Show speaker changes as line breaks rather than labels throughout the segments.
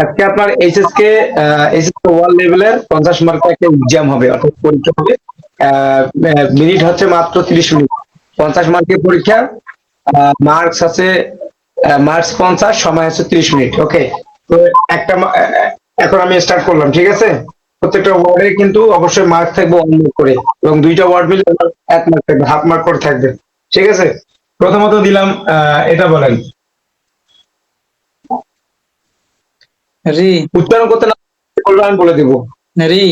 আজকে আপনার এইচএস কে ওয়ার্ল্ড লেভেলের পঞ্চাশ মার্কের একটা এক্সাম হবে, অর্থাৎ পরীক্ষা হবে। মিনিট হচ্ছে মাত্র তিরিশ মিনিট। পঞ্চাশ মার্কের পরীক্ষা মার্কস আছে মার্কস পঞ্চাশ, সময় আছে তিরিশ মিনিট ওকে তো একটা এখন আমি স্টার্ট করলাম, ঠিক আছে? প্রত্যেকটা ওয়ার্ডে কিন্তু অবশ্যই মার্ক থাকবে ওয়ান মার্ক করে, এবং দুইটা ওয়ার্ড মিলে এক মার্ক থাকবে হাফ মার্ক করে থাকবে, ঠিক আছে? প্রথমত দিলাম এটা বলেন।
রি।
উচ্চারণ করতে না বললে আমি বলে দেবো।
রি।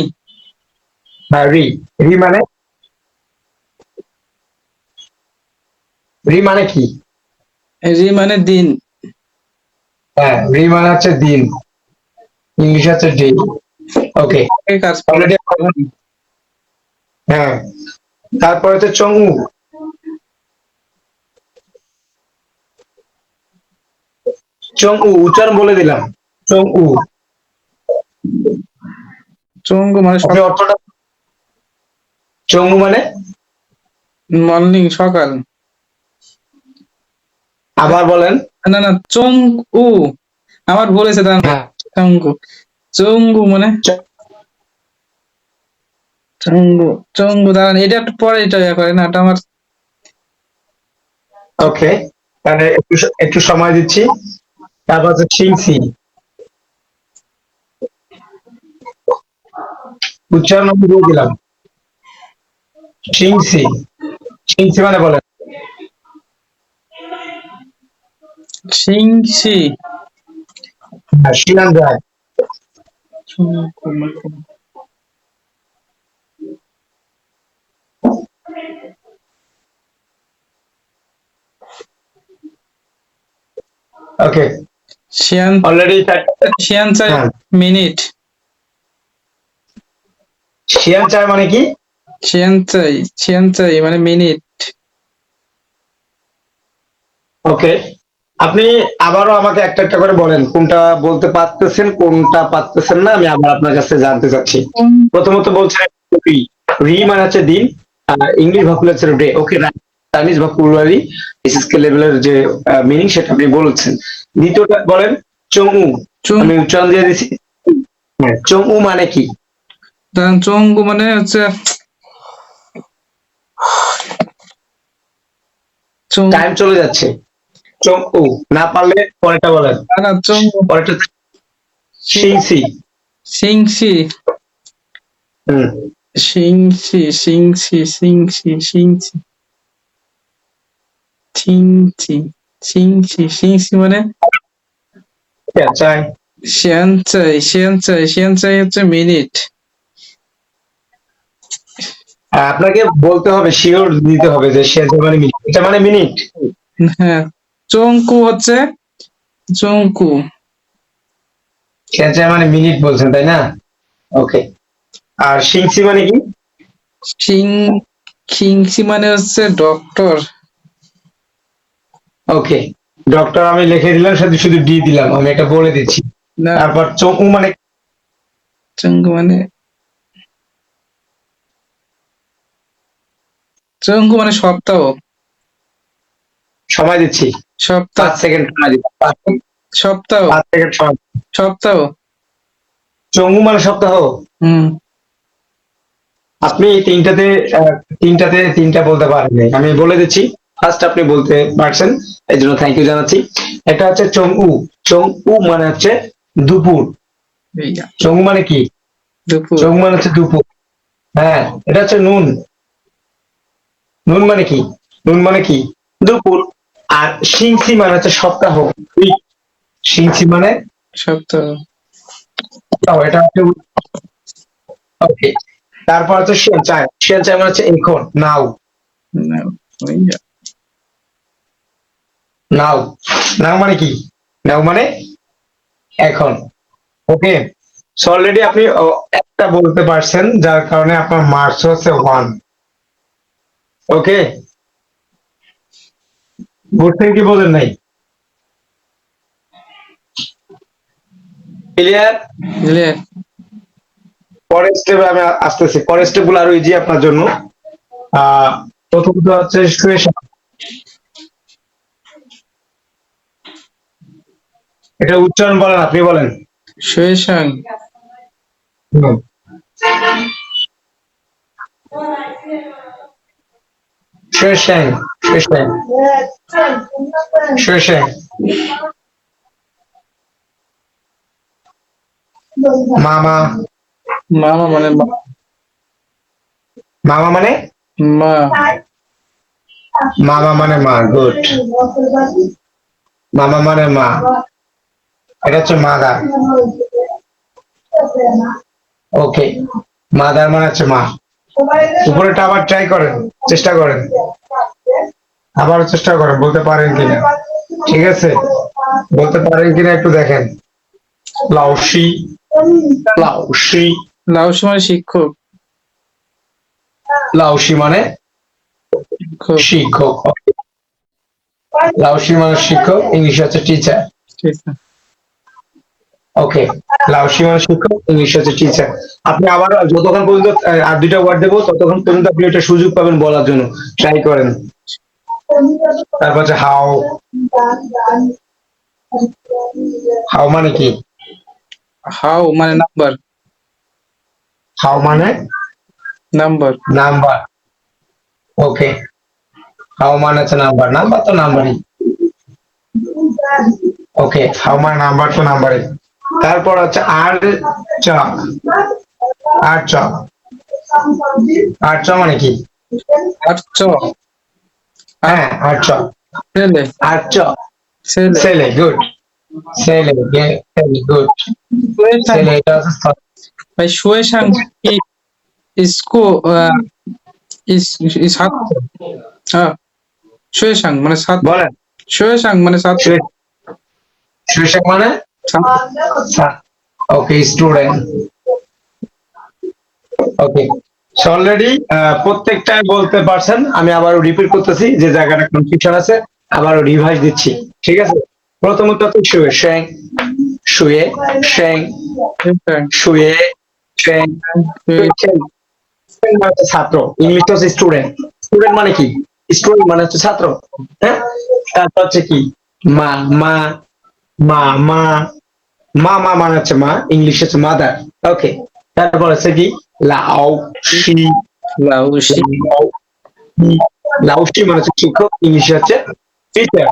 হ্যাঁ রি। রি মানে? রি মানে কি?
রি মানে দিন।
হ্যাঁ রি মানে হচ্ছে দিন। ইংলিশ হচ্ছে ডে। ওকে। হ্যাঁ। তারপর হচ্ছে চঙ্গু। চঙ্গু উচ্চারণ বলে দিলাম। চঙ্গু।
চঙ্গু মানে
অর্থটা চঙ্গু মানে?
মর্নিং সকাল।
আবার বলেন।
না না চং উ আমার ভুল হয়েছে দাঁড়ান।
হ্যাঁ।
চঙ্গু। চঙ্গু মানে? চঙ্গু চঙ্গু দাঁড়ান। এটা একটু পরে এটা ইয়া করে না এটা আমার
ওকে তাহলে একটু একটু সময় দিচ্ছি। তারপর হচ্ছে চিংসি উচ্চারণ আমি দিয়ে দিলাম। চিংসি চিংসি মানে বলেন
সিংসি
হ্যাঁ, শিলান
মানে
ওকে
শিয়ান
অলরেডি হ্যাঁ।
মিনিট।
শিয়ান চায় মানে কি?
শিয়ান চাই শিয়ান চাই মানে মিনিট
ওকে আপনি আবারও আমাকে একটা একটা করে বলেন কোনটা বলতে পারতেছেন কোনটা পারতেছেন না আমি আবার আপনার কাছে জানতে চাচ্ছি। প্রথমত বলছেন রি মানে হচ্ছে দিন ইংলিশ ভকুলার হচ্ছে day okay Chinese vocabulary SSK লেভেলের যে মিনিং সেটা আপনি বলছেন। দ্বিতীয়টা বলেন
চং
আমি উচ্চারণ দিয়ে দিছি। হ্যাঁ, চংউ মানে কি?
দাঁড়ান চঙ্গু মানে হচ্ছে
টাইম চলে যাচ্ছে। চংউ না পারলে পরেরটা বলেন।
না না চঙ্গু
পরেরটা সিংসি
সিংসি
হুম।
সিংসি সিংসি সিংসি সিংসি সিংসি সিংসি সিংসি মানে?
চাই।
শিয়ান চাই শিয়ান চাই শিয়ান চাই হচ্ছে মিনিট।
আপনাকে বলতে হবে শিওর দিতে হবে যে সে মানে মিনিট এটা মানে মিনিট।
হ্যাঁ চঙ্কু হচ্ছে চঙ্কু
সে মানে মিনিট বলছেন তাই না? ওকে আর সিংসি মানে কি?
সিং খিংসি মানে হচ্ছে ডক্টর
ওকে ডক্টর আমি লিখে দিলাম শুধু শুধু ডি দিলাম আমি এটা বলে দিচ্ছি।
না।
তারপর চৌকু মানে
চঙ্কু মানে চঙ্কু মানে সপ্তাহ।
সময় দিচ্ছি।
সপ্তাহ।
পাঁচ সেকেন্ড সময় দিচ্ছি।
সপ্তাহ।
পাঁচ সেকেন্ড সময়
সপ্তাহ।
চঙ্গু মানে সপ্তাহ।
হুম।
আপনি তিনটাতে তিনটাতে তিনটা বলতে পারেন আমি বলে দিচ্ছি। ফার্স্ট আপনি বলতে পারছেন। এই জন্য থ্যাংক ইউ জানাচ্ছি। এটা হচ্ছে চংউ চংউ মানে হচ্ছে দুপুর। চংউ মানে কি?
দুপুর।
চং মানে হচ্ছে দুপুর। হ্যাঁ এটা হচ্ছে নুন। নুন মানে কি? নুন মানে কি? দুপুর। আর সিংসি মানে হচ্ছে সপ্তাহ। সিংসি মানে
সপ্তাহ।
এটা হচ্ছে ওকে তারপর হচ্ছে শিয়ান চাই শিয়ান চাই মানে হচ্ছে এখন নাও। নাও নাও। মানে কি? নাও মানে এখন ওকে সো অলরেডি আপনি একটা বলতে পারছেন যার কারণে আপনার মার্কস হচ্ছে ওয়ান ওকে বুঝছেন কি বলেন নাই? ক্লিয়ার
বুঝলে
পরের স্টেপে আমি আসতেছি। পরের স্টেপগুলো আরও ইজি আপনার জন্য। আহ প্রথমত হচ্ছে এটা উচ্চারণ বলেন আপনি বলেন।
শুয়েশাং
হুম। শুয়েশাং শুয়েশাং শুয়েশাং মামা
মামা মানে মা।
মামা মানে?
মা।
মামা মানে মা গুড মামা মানে মা। এটা হচ্ছে মাদার ওকে মাদার মানে হচ্ছে মা। উপরেটা আবার ট্রাই করেন চেষ্টা করেন। আবার চেষ্টা করেন বলতে পারেন কিনা। ঠিক আছে? বলতে পারেন কিনা একটু দেখেন। লাউসি লাউসি
লাউসি মানে শিক্ষক।
লাউসি মানে
শিক্ষক।
লাউসি মানে শিক্ষক ইংলিশ হচ্ছে টিচার ওকে লাউসি মানে শিক্ষক ইংলিশ হচ্ছে টিচার আপনি আবার যতক্ষণ পর্যন্ত আর দুইটা ওয়ার্ড দেবো ততক্ষণ পর্যন্ত আপনি একটা সুযোগ পাবেন বলার জন্য। ট্রাই করেন। তারপর হচ্ছে হাও হাও মানে কি?
হাউ মানে নাম্বার
হাও মানে?
নাম্বার
নাম্বার ওকে হাও মানে হচ্ছে নাম্বার নাম্বার তো নাম্বারই ওকে হাও মানে নাম্বার তো নাম্বারই তারপর হচ্ছে আর চ। আর চ। আর চ মানে কি?
আর চ।
হ্যাঁ আর চ।
ছেলে।
আর চ।
ছেলে।
ছেলে গুড ছেলে গুড ছেলে
ভাই শুয়েশাং কি? ইসকো ইস ছাত্র হ্যাঁ শুয়েশাং মানে ছাত্র
বলেন।
শুয়েশাং মানে ছাত্র
শীর্ষক মানে?
ছাত্র।
ওকে স্টুডেন্ট ওকে অলরেডি প্রত্যেকটাই বলতে পারছেন, আমি আবারও রিপিট করতেছি, যে জায়গাটা কনফিউশন আছে, আবারও রিভাইজ দিচ্ছি, ঠিক আছে? প্রথমত হচ্ছে শুয়ে শ্যাং শুয়ে শ্যাং শুয়ে শ্যাং Student মানে ছাত্র ইংলিশ হচ্ছে স্টুডেন্ট স্টুডেন্ট মানে কি? স্টুডেন্ট মানে হচ্ছে ছাত্র হ্যাঁ? তারপর হচ্ছে কি? মা মা মা মা। মা মা মানে হচ্ছে মা ইংলিশ হচ্ছে মাদার ওকে তারপর হচ্ছে কি? লাও শি লাউ
লাউসি
লাউসি মানে হচ্ছে শিক্ষক ইংলিশ হচ্ছে টিচার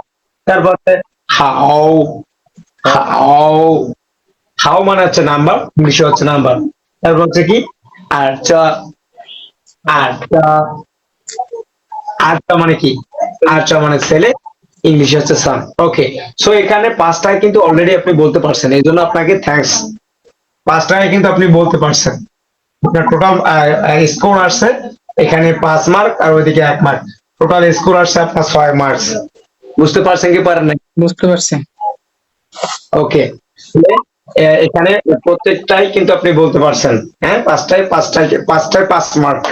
তারপর হচ্ছে হাও হাও হাও মানে হচ্ছে নাম্বার ইংলিশ হচ্ছে নাম্বার তারপর হচ্ছে কি? আর চ আর চ আর চ মানে কি? আর চ মানে ছেলে ইংলিশ হচ্ছে সান ওকে সো এখানে পাঁচটায় কিন্তু অলরেডি আপনি বলতে পারছেন এই জন্য আপনাকে থ্যাঙ্কস পাঁচটায় কিন্তু আপনি বলতে পারছেন। আপনার টোটাল স্কোর আসছে এখানে পাঁচ মার্ক আর ওইদিকে এক মার্ক টোটাল স্কোর আসছে আপনার ছয় মার্কস বুঝতে পারছেন কি পারেন না
বুঝতে পারছি।
ওকে এখানে প্রত্যেকটাই কিন্তু আপনি বলতে পারছেন। হ্যাঁ পাঁচটায় পাঁচটায় পাঁচটায় পাঁচ মার্ক